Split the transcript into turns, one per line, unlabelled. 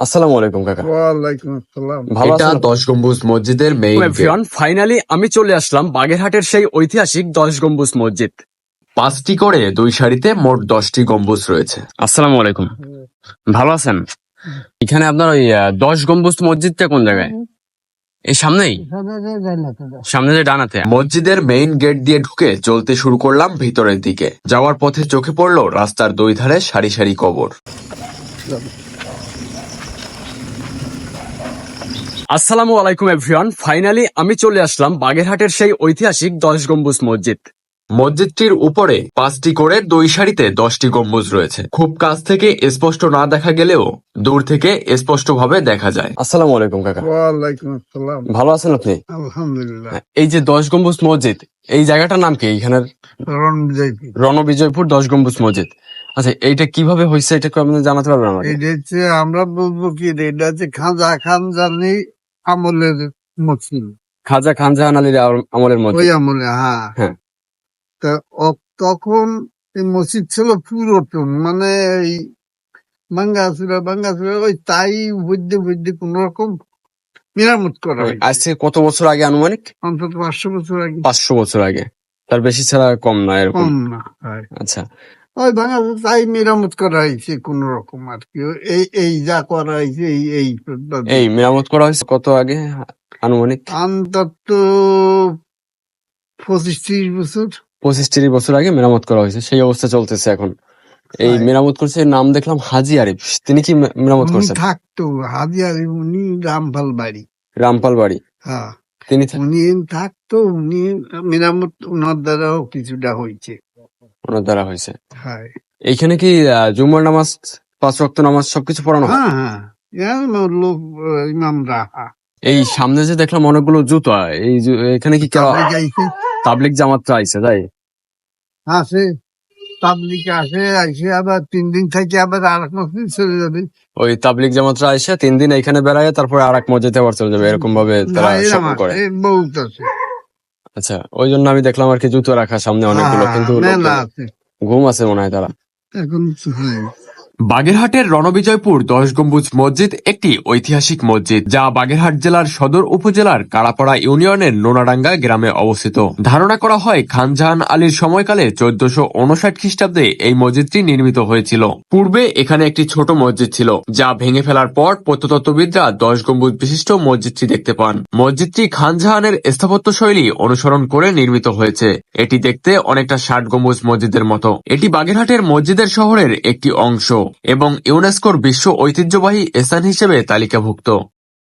আসসালামু আলাইকুম কাকা।
ওয়ালাইকুম আসসালাম।
ভালো
এটা দশ গম্বুজ মসজিদের মেইন
এভরিওয়ান ফাইনালি আমি চলে আসলাম বাগেরহাটের সেই ঐতিহাসিক দশ গম্বুজ মসজিদ।
পাঁচটি করে দুই সারিতে মোট দশটি গম্বুজ রয়েছে।
আসসালামু আলাইকুম। ভালো আছেন? এখানে আপনার ওই আহ, দশ গম্বুজ মসজিদটা কোন জায়গায়? এই সামনেই? সামনে যে ডানাতে।
মসজিদের মেইন গেট দিয়ে ঢুকে চলতে শুরু করলাম ভিতরের দিকে। যাওয়ার পথে চোখে পড়ল রাস্তার দুই ধারে সারি সারি কবর।
আসসালামু আলাইকুম এভরিওয়ান ফাইনালি আমি চলে আসলাম বাগেরহাটের সেই ঐতিহাসিক দশ গম্বুজ মসজিদ।
মসজিদটির উপরে পাঁচটি করে দুই সারিতে দশটি গম্বুজ রয়েছে। খুব কাছ থেকে স্পষ্ট না দেখা গেলেও দূর থেকে স্পষ্টভাবে দেখা যায়।
আসসালামু আলাইকুম কাকা।
ওয়ালাইকুম আসসালাম।
ভালো আছেন আপনি?
আলহামদুলিল্লাহ।
এই যে দশ গম্বুজ মসজিদ এই জায়গাটার নাম কি? এখানের
রণবিজয়পুর।
রণবিজয়পুর দশ গম্বুজ মসজিদ। আচ্ছা এইটা কীভাবে হয়েছে এটা কি আপনি জানাতে পারবেন আমাকে?
এটা হচ্ছে আমরা বলব কি রে, এটা হচ্ছে খাজা খান জানি আমলের মসজিদ।
খাজা খান জাহান আলীর আম- আমলের
ওই আমলে হ্যাঁ।
হ্যাঁ।
তা তখন এই মসজিদ ছিল পুরাতন মানে এই বাঙ্গাসুরা বাঙ্গাসুরা ওই তাই বৈদ্য বৈদ্য কোন রকম মেরামত করা
আজ থেকে কত বছর আগে আনুমানিক?
অন্তত পাঁচশো বছর আগে।
পাঁচশো বছর আগে। তার বেশি ছাড়া কম না এরকম।
কম না হয়।
আচ্ছা।
ওই বাংলাদেশ তাই মেরামত করা হয়েছে কোন রকম আর কি। এই এই যা করা হয়েছে এই এই
এই মেরামত করা হয়েছে কত আগে? আনুমানিক?
অন্তত পঁচিশ ত্রিশ বছর।
পঁচিশ তিরিশ বছর আগে মেরামত করা হয়েছে সেই অবস্থা চলতেছে এখন। এই মেরামত করছে নাম দেখলাম হাজি আরিফ। তিনি কি মেরামত করছেন?
থাকতো হাজি আরিফ উনি রামপাল বাড়ি।
রামপাল বাড়ি।
হ্যাঁ।
তিনি
উনি থাকতো উনি মেরামত ওনার দ্বারাও কিছুটা হয়েছে।
ওনার দ্বারা হয়েছে।
হ্যাঁ।
এইখানে কি আহ, জুম্মার নামাজ পাঁচ রক্ত নামাজ সবকিছু পড়ানো হয়?
হ্যাঁ এর লোক ইমামরা।
এই সামনে যে দেখলাম অনেকগুলো জুতা এই জু- এখানে কি কেউ
তাবলিগ আইছে।
তাই?
আসে তাবলিকে আসে আইসে আবার তিন দিন থেকে আবার আর এক মসজিদ চলে যাবে।
ওই তাবলিক জামাতরা আইসে তিন দিন এখানে বেড়ায় তারপরে আর এক মসজিদে আবার চলে যাবে এরকম ভাবে তারা
এরম
সফর
আছে,
করে।
বহুত আছে।
আচ্ছা ওই জন্য আমি দেখলাম আর কি জুতো রাখা সামনে অনেকগুলো
হ্যাঁ,
কিন্তু ঘুম আছে মনে হয় তারা।
এখন হয়।
বাগেরহাটের রণবিজয়পুর দশ গম্বুজ মসজিদ একটি ঐতিহাসিক মসজিদ, যা বাগেরহাট জেলার সদর উপজেলার কাড়াপাড়া ইউনিয়নের নোনাডাঙ্গা গ্রামে অবস্থিত। ধারণা করা হয়, খানজাহান আলীর সময়কালে চোদ্দশো উনষাট খ্রিস্টাব্দে এই মসজিদটি নির্মিত হয়েছিল। পূর্বে এখানে একটি ছোট মসজিদ ছিল, যা ভেঙে ফেলার পর প্রত্নতত্ত্ববিদরা দশ গম্বুজ বিশিষ্ট মসজিদটি দেখতে পান। মসজিদটি খানজাহানের স্থাপত্য শৈলী অনুসরণ করে নির্মিত হয়েছে। এটি দেখতে অনেকটা ষাট গম্বুজ মসজিদের মতো। এটি বাগেরহাটের মসজিদের শহরের একটি অংশ। এবং ইউনেস্কোর বিশ্ব ঐতিহ্যবাহী স্থান হিসেবে তালিকাভুক্ত।